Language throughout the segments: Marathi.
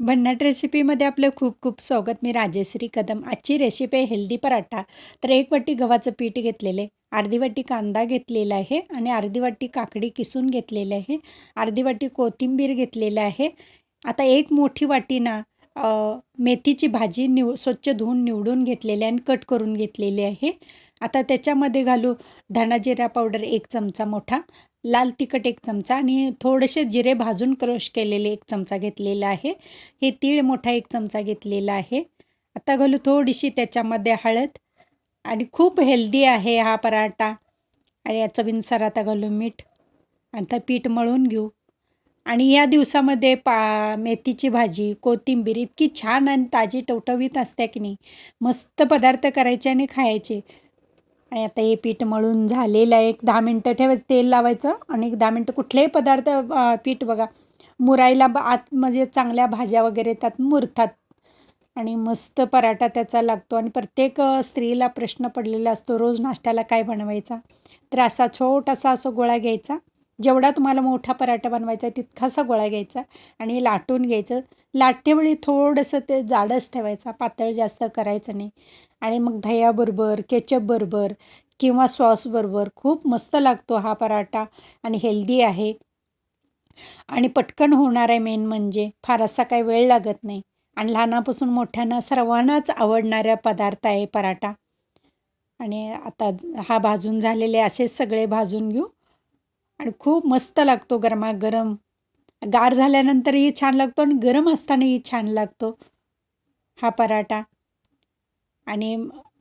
भन्नाट रेसिपीमध्ये आपलं खूप खूप स्वागत. मी राजेश्री कदम. आजची रेसिपी आहे हेल्दी पराठा. तर एक वाटी गव्हाचं पीठ घेतलेले अर्धी वाटी कांदा घेतलेला आहे आणि अर्धी वाटी काकडी किसून घेतलेली आहे. अर्धी वाटी कोथिंबीर घेतलेलं आहे. आता एक मोठी वाटी ना मेथीची भाजी निव स्वच्छ धुवून निवडून घेतलेली आणि कट करून घेतलेली आहे. आता त्याच्यामध्ये घालू धणाजिरा पावडर एक चमचा मोठा. लाल तिखट एक चमचा आणि थोडेसे जिरे भाजून क्रश केलेले एक चमचा घेतलेला आहे. हे तीळ मोठा एक चमचा घेतलेला आहे. आता घालू थोडीशी त्याच्यामध्ये हळद. आणि खूप हेल्दी आहे हा पराठा. आणि या चवीनुसार आता घालू मीठ. आता पीठ मळून घेऊ. आणि या दिवसामध्ये पा मेथीची भाजी कोथिंबीर इतकी छान आणि ताजी टवटवीत असते की नाही. मस्त पदार्थ करायचे आणि खायचे. आणि आता हे पीठ मळून झालेलं आहे. एक दहा मिनटं ठेवायचं तेल लावायचं आणि एक दहा मिनटं कुठलेही पदार्थ पीठ बघा. मुरायला आत म्हणजे चांगल्या भाज्या वगैरे त्यात मुरतात. आणि मस्त पराठा त्याचा लागतो. आणि प्रत्येक स्त्रीला प्रश्न पडलेला असतो रोज नाश्त्याला काय बनवायचा? तर असा छोटासा असं गोळा घ्यायचा. जेवढा तुम्हाला मोठा पराठा बनवायचा आहे तितकासा गोळा घ्यायचा आणि लाटून घ्यायचं. लाटतेवेळी थोडंसं ते जाडच ठेवायचा पातळ जास्त करायचं नाही. आणि मग दह्याबरोबर केचपबरोबर किंवा सॉसबरोबर खूप मस्त लागतो हा पराठा आणि हेल्दी आहे. आणि पटकन होणार आहे मेन म्हणजे फार असा काही वेळ लागत नाही. आणि लहानापासून मोठ्यांना सर्वांनाच आवडणारा पदार्थ आहे पराठा. आणि आता हा भाजून झालेले असेच सगळे भाजून घेऊ. आणि खूप मस्त लागतो गरमागरम गार झाल्यानंतरही छान लागतो आणि गरम असतानाही छान लागतो हा पराठा. आणि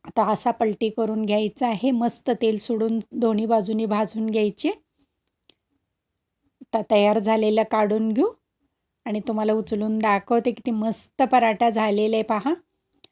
आता असा पलटी करून घ्यायचा आहे. मस्त तेल सोडून दोन्ही बाजूनी भाजून घ्यायचे. आता तयार झालेला काढून घेऊ. आणि तुम्हाला उचलून दाखवते किती मस्त पराठा झालेला आहे पहा.